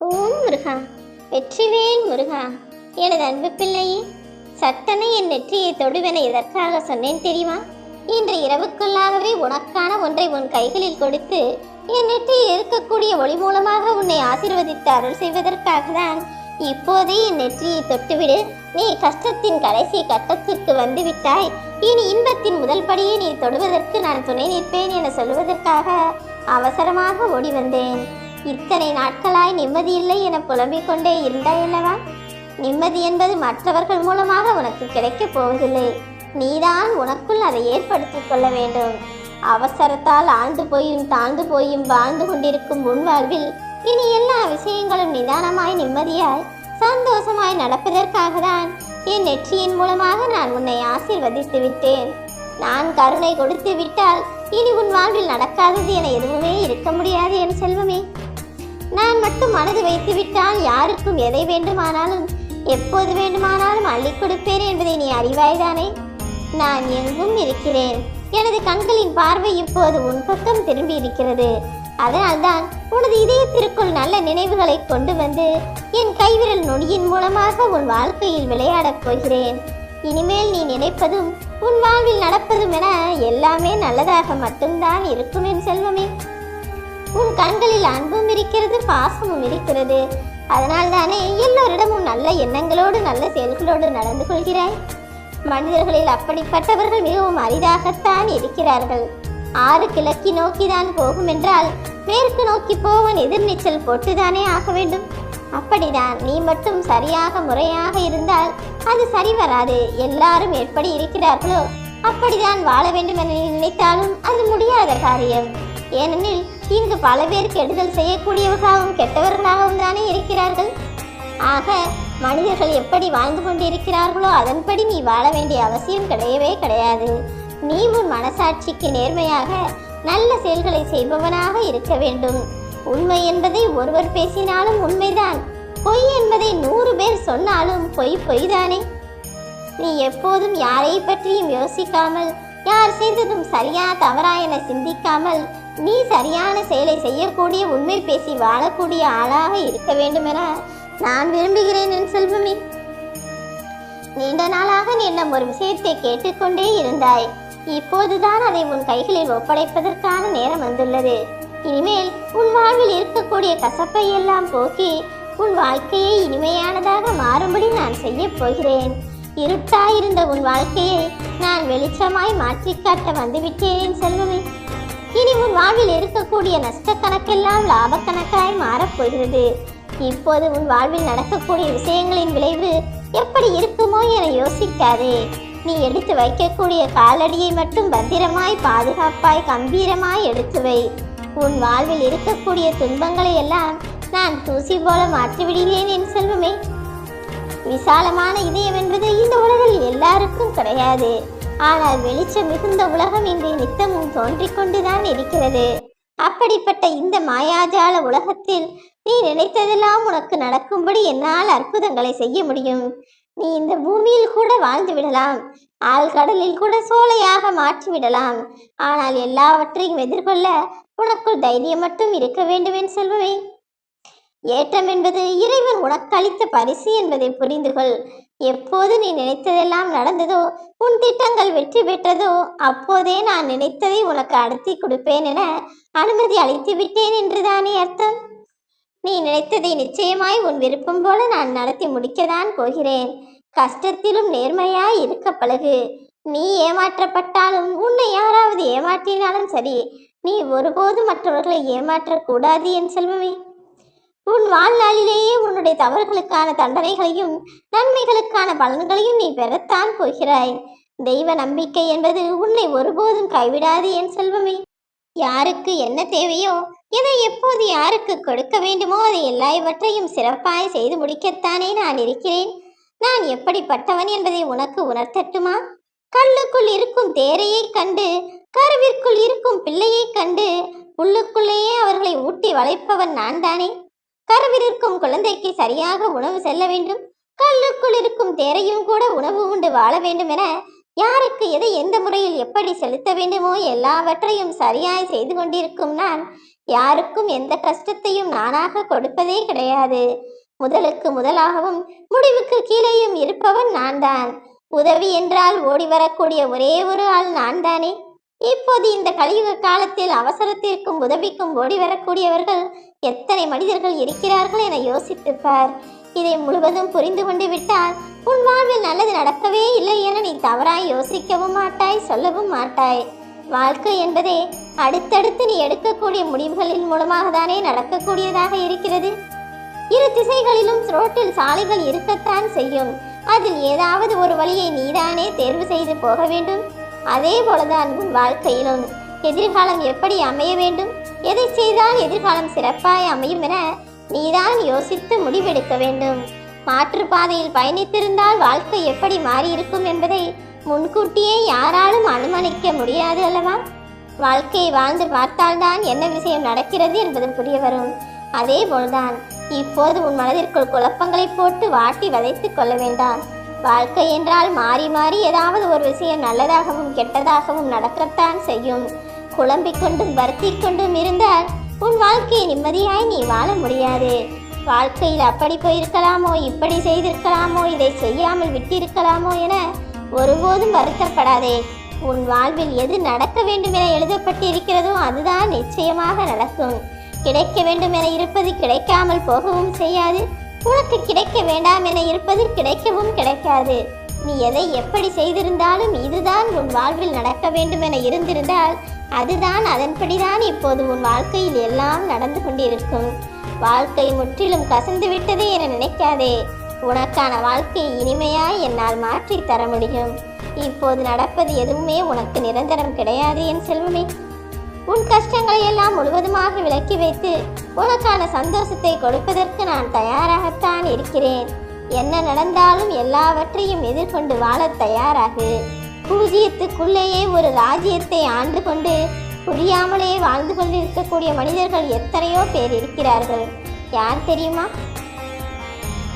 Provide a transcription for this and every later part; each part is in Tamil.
ஓம் முருகா வெற்றிவேல் முருகா எனது அன்பு பிள்ளையே சட்டனை என் நெற்றியை தொடுவென எதற்காக சொன்னேன் தெரியுமா? இன்று இரவுக்குள்ளாகவே உனக்கான ஒன்றை உன் கைகளில் கொடுத்து என் நெற்றியில் இருக்கக்கூடிய ஒளி மூலமாக உன்னை ஆசிர்வதித்து அருள் செய்வதற்காக தான் இப்போதே என் நெற்றியை தொட்டுவிடு. நீ கஷ்டத்தின் கடைசி கட்டத்திற்கு வந்து விட்டாய் இனி இன்பத்தின் முதல் படியை நீ தொடுவதற்கு நான் துணை நிற்பேன் என சொல்வதற்காக அவசரமாக ஓடி வந்தேன். இத்தனை நாட்களாய் நிம்மதியில்லை என புலம்பிக் கொண்டே இருந்தாய் அல்லவா? நிம்மதி என்பது மற்றவர்கள் மூலமாக உனக்கு கிடைக்கப் போவதில்லை. நீதான் உனக்குள் அதை ஏற்படுத்திக் கொள்ள வேண்டும். அவசரத்தால் ஆழ்ந்து போயும் தாழ்ந்து போயும் வாழ்ந்து கொண்டிருக்கும் முன்வாழ்வில் இனி எல்லா விஷயங்களும் நிதானமாய் நிம்மதியாய் சந்தோஷமாய் நடப்பதற்காக தான் என் நெற்றியின் மூலமாக நான் உன்னை ஆசீர்வதித்து விட்டேன். நான் கருணை கொடுத்து விட்டால் இனி உன் வாழ்வில் நடக்காதது என எதுவுமே இருக்க முடியாது என் செல்வமே. நான் மட்டும் மனது வைத்து விட்டால் யாருக்கும் எதை வேண்டுமானாலும் எப்போது வேண்டுமானாலும் அள்ளிக் கொடுப்பேன் என்பதை நீ அறிவாய்தானே? நான் எங்கும் இருக்கிறேன். எனது கண்களின் பார்வை இப்போது உன் பக்கம் திரும்பி இருக்கிறது. அதனால்தான் உனது இதயத்திற்குள் நல்ல நினைவுகளை கொண்டு வந்து என் கைவிரல் நொடியின் மூலமாக உன் வாழ்க்கையில் விளையாடப் போகிறேன். இனிமேல் நீ நினைப்பதும் உன் வாழ்வில் நடப்பதும் என எல்லாமே நல்லதாக மட்டும்தான் இருக்கும் என் செல்வமே. உன் கண்களில் அன்பும் இருக்கிறது பாசமும் இருக்கிறது. அதனால் தானே எல்லோரிடமும் நல்ல எண்ணங்களோடு நல்ல செயல்களோடு நடந்து கொள்கிறாய். மனிதர்களில் அப்படிப்பட்டவர்கள் மிகவும் அரிதாகத்தான் இருக்கிறார்கள். ஆறு கிழக்கு நோக்கிதான் போகும் என்றால் மேற்கு நோக்கி போவன் எதிர்நீச்சல் போட்டுதானே ஆக வேண்டும். அப்படிதான் நீ மட்டும் சரியாக முறையாக இருந்தால் அது சரி வராது. எல்லாரும் எப்படி இருக்கிறார்களோ அப்படிதான் வாழ வேண்டும் என நினைத்தாலும் அது முடியாத காரியம். ஏனெனில் இங்கு பல பேர் கெடுதல் செய்யக்கூடியவர்களாகவும் கெட்டவர்களாகவும் தானே இருக்கிறார்கள். ஆக மனிதர்கள் எப்படி வாழ்ந்து கொண்டிருக்கிறார்களோ அதன்படி நீ வாழ வேண்டிய அவசியம் கிடையவே கிடையாது. நீ உன் மனசாட்சிக்கு நேர்மையாக நல்ல செயல்களை செய்பவனாக இருக்க வேண்டும். உண்மை என்பதை ஒருவர் பேசினாலும் உண்மைதான். பொய் என்பதை நூறு பேர் சொன்னாலும் பொய் பொய்தானே. நீ எப்போதும் யாரை பற்றியும் யோசிக்காமல் யார் செய்ததும் சரியா தவறா என சிந்திக்காமல் நீ சரியான செயலை செய்யக்கூடிய உண்மை பேசி வாழக்கூடிய ஆளாக இருக்க வேண்டுமென நான் விரும்புகிறேன் என் செல்வமே. நீண்ட நாளாக நீ என்னும் ஒரு விஷயத்தை கேட்டுக்கொண்டே இருந்தாய். இப்போதுதான் அதை உன் கைகளில் ஒப்படைப்பதற்கான நேரம் வந்துள்ளது. இனிமேல் உன் வாழ்வில் இருக்கக்கூடிய கசப்பை எல்லாம் போக்கி உன் வாழ்க்கையை இனிமையானதாக மாறும்படி நான் செய்யப் போகிறேன். இருட்டாயிருந்த உன் வாழ்க்கையை நான் வெளிச்சமாய் மாற்றிக்காட்ட வந்துவிட்டேன் செல்வமே. இனி உன் வாழ்வில் இருக்கக்கூடிய நஷ்ட கணக்கெல்லாம் லாப கணக்காய் மாறப்போகிறது. இப்போது உன் வாழ்வில் நடக்கக்கூடிய விஷயங்களின் விளைவு எப்படி இருக்குமோ என யோசிக்காதே. நீ எடுத்து வைக்கக்கூடிய காலடியை மட்டும் பத்திரமாய் பாதுகாப்பாய் கம்பீரமாய் எடுத்து வை. உன் வாழ்வில் இருக்கக்கூடிய துன்பங்களை எல்லாம் நான் தூசி போல மாற்றிவிடுகிறேன் என் செல்வமே. விசாலமான இதயம் என்பது இந்த உலகில் எல்லாருக்கும் கிடையாது. ஆனால் வெளிச்சம் மிகுந்த உலகம் இன்று நித்தமும் தோன்றிக் கொண்டுதான் இருக்கிறது. அப்படிப்பட்ட இந்த மாயாஜால உலகத்தில் நீ நினைத்ததெல்லாம் உனக்கு நடக்கும்படி என்னால் அற்புதங்களை செய்ய முடியும். நீ இந்த பூமியில் கூட வாழ்ந்து விடலாம். ஆழ்கடலில் கூட சோலையாக மாற்றி விடலாம். ஆனால் எல்லாவற்றையும் எதிர்கொள்ள உனக்குள் தைரியம் மட்டும் இருக்க வேண்டும் என் செல்வமே ஏற்றம் என்பது இறைவன் உனக்கு அளித்த பரிசு என்பதை புரிந்து கொள் எப்போது நீ நினைத்ததெல்லாம் நடந்ததோ உன் திட்டங்கள் வெற்றி பெற்றதோ அப்போதே நான் நினைத்ததை உனக்கு அடர்த்தி கொடுப்பேன் என அனுமதி அளித்து விட்டேன் என்றுதானே அர்த்தம்? நீ நினைத்ததை நிச்சயமாய் உன் விருப்பம் போல நான் நடத்தி முடிக்கத்தான் போகிறேன். கஷ்டத்திலும் நேர்மையாய் இருக்க பழகு. நீ ஏமாற்றப்பட்டாலும் உன்னை யாராவது ஏமாற்றினாலும் சரி நீ ஒருபோதும் மற்றவர்களை ஏமாற்றக்கூடாது என் செல்வமே. உன் வாழ்நாளிலேயே உன்னுடைய தவறுகளுக்கான தண்டனைகளையும் நன்மைகளுக்கான பலன்களையும் நீ பெறத்தான் போகிறாய். தெய்வ நம்பிக்கை என்பது உன்னை ஒருபோதும் கைவிடாது என் செல்வமே. யாருக்கு என்ன தேவையோ எதை எப்போது யாருக்கு கொடுக்க வேண்டுமோ அதை எல்லாவற்றையும் சிறப்பாய் செய்து முடிக்கத்தானே நான் இருக்கிறேன். நான் எப்படிப்பட்டவன் என்பதை உனக்கு உணர்த்தட்டுமா? கல்லுக்குள் இருக்கும் தேரையை கண்டு கருவிற்குள் இருக்கும் பிள்ளையை கண்டு உள்ளுக்குள்ளேயே அவர்களை ஊட்டி வளைப்பவன் நான் தானே கருவில் இருக்கும் குழந்தைக்கு சரியாக உணவு செல்ல வேண்டும். கல்லுக்குள் இருக்கும் தேரையும் கூட உணவு உண்டு வாழ வேண்டும் என யாருக்கு எதை எந்த முறையில் எப்படி செலுத்த வேண்டுமோ எல்லாவற்றையும் சரியாய் செய்து கொண்டிருக்கும் நான் யாருக்கும் எந்த கஷ்டத்தையும் நானாக கொடுப்பதே கிடையாது. முதலுக்கு முதலாகவும் முடிவுக்கு கீழேயும் இருப்பவன் நான் தான் உதவி என்றால் ஓடி வரக்கூடிய ஒரே ஒரு ஆள் நான் தானே இப்போது இந்த கலியுக காலத்தில் அவசரத்திற்கும் உதவிக்கும் ஓடி வரக்கூடியவர்கள் எத்தனை மனிதர்கள் இருக்கிறார்கள் என யோசித்துப்பார் இதை முழுவதும் புரிந்து கொண்டு விட்டால் உன் வாழ்வில் நல்லது நடக்கவே இல்லை என நீ தவறாய் யோசிக்கவும் மாட்டாய் சொல்லவும் மாட்டாய். வாழ்க்கை என்பதே அடுத்தடுத்து நீ எடுக்கக்கூடிய முடிவுகளின் மூலமாக தானே நடக்கக்கூடியதாக இருக்கிறது. இரு திசைகளிலும் ரோட்டில் சாலைகள் இருக்கத்தான் செய்யும். அதில் ஏதாவது ஒரு வழியை நீதானே தேர்வு செய்து போக வேண்டும். அதே போலதான் உன் வாழ்க்கையிலும். எதிர்காலம் எப்படி அமைய வேண்டும்? எதை செய்தால் எதிர்காலம் சிறப்பாய் அமையும் என நீதான் யோசித்து முடிவெடுக்க வேண்டும். மாற்றுப்பாதையில் பயணித்திருந்தால் வாழ்க்கை எப்படி மாறியிருக்கும் என்பதை முன்கூட்டியே யாராலும் அனுமானிக்க முடியாது அல்லவா? வாழ்க்கையை வாழ்ந்து பார்த்தால்தான் என்ன விஷயம் நடக்கிறது என்பது புரிய வரும் அதே போல்தான் இப்போது உன் மனதிற்குள் குழப்பங்களை போட்டு வாட்டி வதைத்துக் கொள்ள வேண்டாம். வாழ்க்கை என்றால் மாறி மாறி ஏதாவது ஒரு விஷயம் நல்லதாகவும் கெட்டதாகவும் நடக்கத்தான் செய்யும். குழம்பிக் கொண்டும் வருத்திக் கொண்டும் இருந்தால் உன் வாழ்க்கையை நிம்மதியாய் நீ வாழ முடியாது. வாழ்க்கையில் அப்படி போயிருக்கலாமோ இப்படி செய்திருக்கலாமோ இதை செய்யாமல் விட்டிருக்கலாமோ என ஒருபோதும் வருத்தப்படாதே. உன் வாழ்வில் எது நடக்க வேண்டும் என எழுதப்பட்டிருக்கிறதோ அதுதான் நிச்சயமாக நடக்கும். கிடைக்க வேண்டும் என இருப்பது கிடைக்காமல் போகவும் செய்யாது. உனக்கு கிடைக்க வேண்டாம் என இருப்பது கிடைக்கவும் கிடைக்காது. நீ எதை எப்படி செய்திருந்தாலும் இதுதான் உன் வாழ்வில் நடக்க வேண்டும் என இருந்திருந்தால் அதுதான் அதன்படிதான் இப்போது உன் வாழ்க்கையில் எல்லாம் நடந்து கொண்டிருக்கும். வாழ்க்கை முற்றிலும் கசந்து விட்டதே என நினைக்காதே. உனக்கான வாழ்க்கையை இனிமையாய் என்னால் மாற்றித் தர முடியும். இப்போது நடப்பது எதுவுமே உனக்கு நிரந்தரம் கிடையாது என் செல்வமே. உன் கஷ்டங்களை எல்லாம் முழுவதுமாக விலக்கி வைத்து உனக்கான சந்தோஷத்தை கொடுப்பதற்கு நான் தயாராகத்தான் இருக்கிறேன். என்ன நடந்தாலும் எல்லாவற்றையும் எதிர்கொண்டு வாழத் தயாராகு. பூஜ்ஜியத்துக்குள்ளேயே ஒரு ராஜ்யத்தை ஆண்டு கொண்டு புரியாமலே வாழ்ந்து கொண்டிருக்கக்கூடிய மனிதர்கள் எத்தனையோ பேர் இருக்கிறார்கள். யார் தெரியுமா?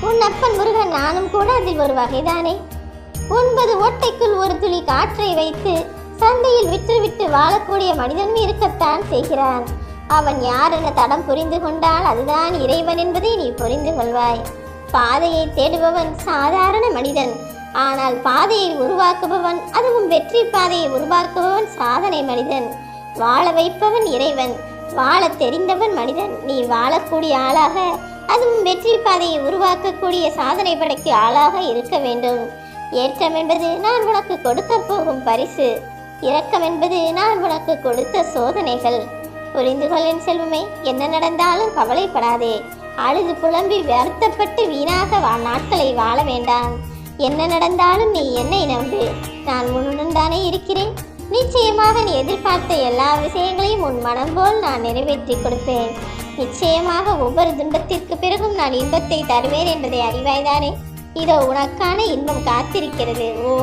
உன் அப்பன் முருகன் நானும் கூட அதில் ஒரு வகைதானே. ஒன்பது ஓட்டைக்குள் ஒரு துளி காற்றை வைத்து சந்தையில் விற்றுவிட்டு வாழக்கூடிய மனிதன் இருக்கத்தான் செய்கிறான். அவன் யார் என தடம் புரிந்து கொண்டால் அதுதான் இறைவன் என்பதை நீ புரிந்து கொள்வாய். பாதையை தேடுபவன் சாதாரண மனிதன். ஆனால் பாதையை உருவாக்குபவன் அதுவும் வெற்றி பாதையை உருவாக்குபவன் சாதனை மனிதன். வாழ வைப்பவன் இறைவன் வாழ தெரிந்தவன் மனிதன். நீ வாழக்கூடிய ஆளாக அதுவும் வெற்றி பாதையை உருவாக்கக்கூடிய சாதனை படைக்கு ஆளாக இருக்க வேண்டும். ஏற்றம் என்பது நான் உனக்கு கொடுக்க போகும் பரிசு. இரக்கம் என்பது நான் உனக்கு கொடுத்த சோதனைகள். புரிந்து கொள்ளின் செல்வமே என்ன நடந்தாலும் கவலைப்படாதே. அழுது புலம்பி வருத்தப்பட்டு வீணாக வா நாட்களை வாழ வேண்டாம். என்ன நடந்தாலும் நீ என்னை நம்பு. நான் உன்னுடன் தானே இருக்கிறேன். நிச்சயமாக நீ எதிர்பார்த்த எல்லா விஷயங்களையும் உன் மனம் போல் நான் நிறைவேற்றி கொடுப்பேன். நிச்சயமாக ஒவ்வொரு துன்பத்திற்கு பிறகும் நான் இன்பத்தை தருவேன் என்பதை அறிவாய்தானே? இதோ உனக்கான இன்பம் காத்திருக்கிறது. ஓ